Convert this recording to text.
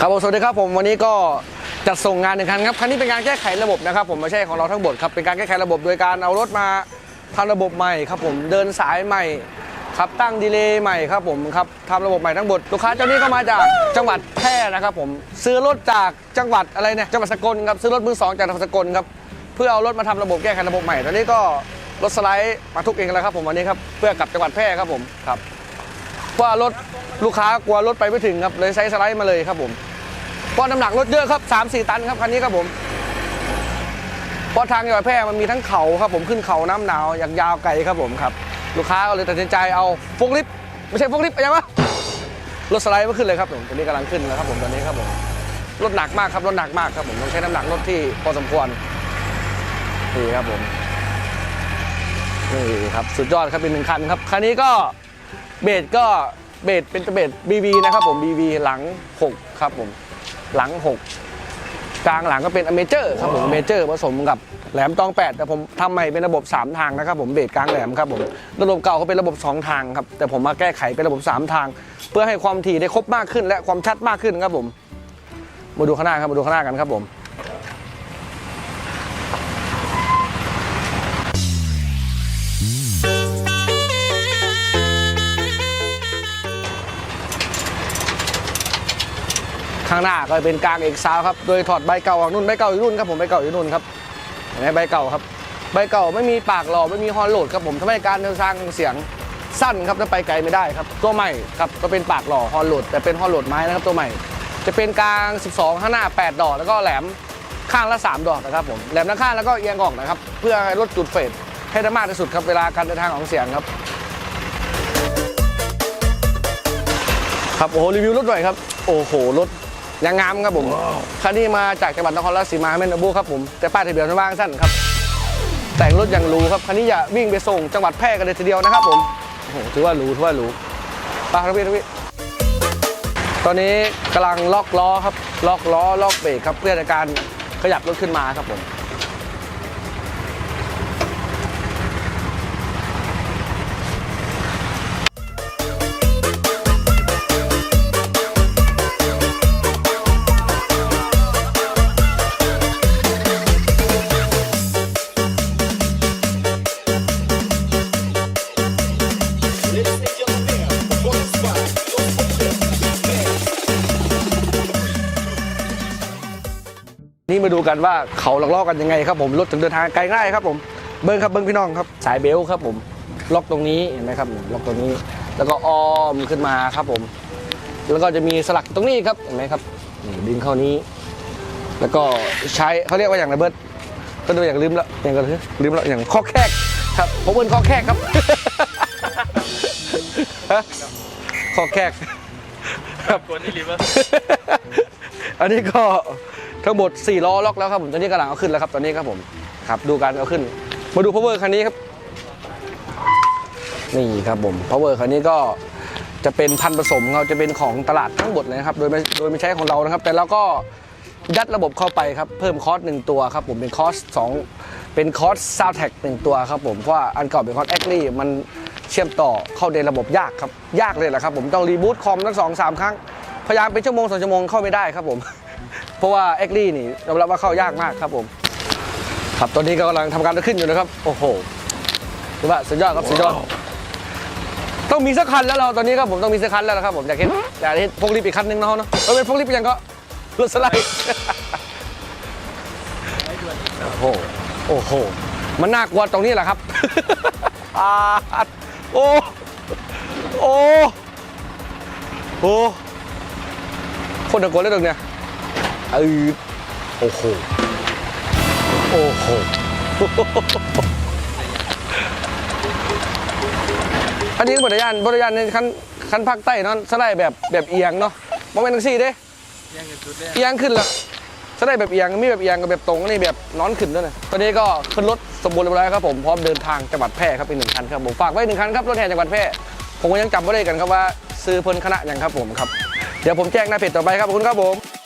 ครับผมสวัสดีครับผมวันนี้ก็จัดส่งงานหนึ่งคันครับคันนี้เป็นการแก้ไขระบบนะครับผมไม่ใช่ของเราทั้งหมดครับเป็นการแก้ไขระบบโดยการเอารถมาทำระบบใหม่ครับผมเดินสายใหม่ครับตั้งดีเลย์ใหม่ครับผมครับทำระบบใหม่ทั้งหมดลูกค้าเจ้านี้ก็มาจากจังหวัดแพร่นะครับผมซื้อรถจากจังหวัดอะไรเนี่ยจังหวัดสกลครับซื้อรถมือสองจากจังหวัดสกลครับเพื่อเอารถมาทำระบบแก้ไขระบบใหม่ตอนนี้ก็รถสไลด์มาทุกเองแล้วครับผมวันนี้ครับเพื่อกลับจังหวัดแพร่ครับผมครับ เพราะว่ารถลูกค้ากลัวรถไปไม่ถึงครับเลยใช้สไลด์มาเลยครับผมเพราะน้ำหนักรถเยอะครับ 3 4 ตันครับคันนี้ครับผมเพราะทางจังหวัดแพร่มันมีทั้งเขาครับผมขึ้นเขาน้ำหนาวอย่างยาวไกลครับผมครับ ลูกค้าก็เลยตัดสินใจเอาฟกลิฟต์ไม่ใช่ฟกลิฟต์อะไรวะรถสไลด์มาขึ้นเลยครับผมตัวนี้กำลังขึ้นแล้วครับผมตอนนี้ครับผมรถหนักมากครับรถหนักมากครับผมต้องใช้น้ำหนักรถที่พอสมควรนี่ครับผมนี่ครับสุดยอดครับเป็นหนึ่งคันครับคันนี้ก็ เบสก็เบสเป็นเบส BB นะครับผม BB หลัง 6 ครับผม หลัง 6 กลางหลังก็เป็นอเมเจอร์ครับผมอเมเจอร์ผสมกับแหลมตอง 8 แต่ผมทำใหม่เป็นระบบ 3 ทางนะครับผมเบสกลางแหลมครับผมระบบเก่าเขาเป็นระบบ 2 ทางครับแต่ผมมาแก้ไขเป็นระบบ 3 ทาง เพื่อให้ความถี่ได้ครบมากขึ้น และความชัดมากขึ้นครับผม มาดูข้างหน้าครับมาดูข้างหน้ากันครับผม ข้างหน้าก็เป็นกลางเอกซาวครับ โดยถอดใบเก่าออกนู่นใบเก่าอยู่นู่นครับผมใบเก่าอยู่นู่นครับเห็นไหมใบเก่าครับ ใบเก่าไม่มีปากหล่อไม่มีฮอร์นโหลดครับผมทำให้การเดินทางเสียงสั้นครับและไปไกลไม่ได้ครับ ตัวใหม่ครับก็เป็นปากหล่อฮอร์นโหลด แต่เป็นฮอร์นโหลดไม้นะครับตัวใหม่ จะเป็นกลาง 12 ข้างหน้า 8 ดอก แล้วก็แหลมข้างละ 3 ดอกนะครับผมแหลมด้านข้างแล้วก็เอียงออกนะครับเพื่อให้ลดจุดเฟดให้ได้มากที่สุดครับเวลาการเดินทางของเสียงครับครับโอ้โหรีวิวรถหน่อยครับโอ้โหรถ ยังงามครับผมคันนี้มาจากจังหวัดนครราชสีมาแม่นบุครับผมแต่ป้ายทะเบียนมันว่างสั้นครับ แต่งรถอย่างหรูครับคันนี้จะวิ่งไปส่งจังหวัดแพร่กันเลยทีเดียวนะครับผมโอ้โหถือว่าหรูถือว่าหรูไปครับพี่ครับพี่ตอนนี้กำลังล็อกล้อครับล็อกล้อล็อกเบรกครับเพื่อในการขยับรถขึ้นมาครับผม นี่มาดูกันว่าเขาหลอกล่อกันยังไงครับผมรถถึงเดินทางไกลง่ายครับผมเบิ้งครับเบิ้งพี่น้องครับ สายเบลต์ครับผมล็อกตรงนี้เห็นไหมครับล็อกตรงนี้ แล้วก็อ้อมขึ้นมาครับผม แล้วก็จะมีสลักตรงนี้ครับเห็นไหมครับนี่ดึงเข้านี้ แล้วก็ใช้เขาเรียกว่าอย่างไรเบิร์ดก็ดูอย่างลืมแล้วอย่างกันลืมแล้วอย่างข้อแคกครับผมเป็นข้อแคกครับฮะข้อแคกครับกวนนี่รีเวอร์อันนี้ก็ ทั้งหมด4ล้อล็อกแล้วครับผมตอนนี้กำลังเอาขึ้นแล้วครับตอนนี้ครับผมครับดูการเอาขึ้น มาดู power คันนี้ครับนี่ครับผม power คันนี้ก็จะเป็นพันผสมเราจะเป็นของตลาดทั้งหมดเลยนะครับโดยไม่โดยไม่ใช้ของเรานะครับ แต่เราก็ยัดระบบเข้าไปครับเพิ่มคอสหนึ่งตัวครับผมเป็นคอสสองเป็นคอสซาวแท็กหนึ่งตัวครับผมเพราะว่าอันเก่าเป็นคอสแอคลี่มันเชื่อมต่อเข้าในระบบยากครับยากเลยแหละครับผมต้องรีบูตคอมทั้งสองสามครั้งพยายามเป็นชั่วโมงสองชั่วโมงเข้าไม่ได้ครับผม เพราะว่าแอคลี่นี่ยอมรับว่าเข้ายากมากครับผม ครับตอนนี้ก็กำลังทำการขึ้นอยู่นะครับ โอ้โหถือว่าสุดยอดครับสุดยอด ต้องมีสักคันแล้วเราตอนนี้ครับผมต้องมีสักคันแล้วนะครับผมอยากเห็นอยากเห็นพกลิฟต์อีกคันหนึงเนาะเนาะเราเป็นพกลิฟต์ยังก็รถสไลด์โอ้โหโอ้โหมันน่ากลัวตรงนี้แหละครับอ่าโอ้โอ้โอ้คนตะโกนเลยตรงเนี้ยเออโอ้โห โอ้โห อันนี้บริยานบริยานในขั้นขั้นภาคใต้เนาะสไลด์แบบแบบเอียงเนาะโมเมนต์ทั้งสี่เด้ยังเงินชุดแรกเอียงขึ้นแล้วสไลด์แบบเอียงมีแบบเอียงกับแบบตรงนี่แบบนอนขึ้นด้วยนะตอนนี้ก็ขึ้นรถสมบูรณ์เรียบร้อยครับผมพร้อมเดินทางจังหวัดแพร่ครับอีกหนึ่งคันครับผมฝากไว้หนึ่งคันครับรถแห่จังหวัดแพร่ผมก็ยังจำไม่ได้กันครับว่าซื้อเพิ่นคณะอย่างครับผมครับเดี๋ยวผมแจ้งหน้าเพจต่อไปครับขอบคุณครับผม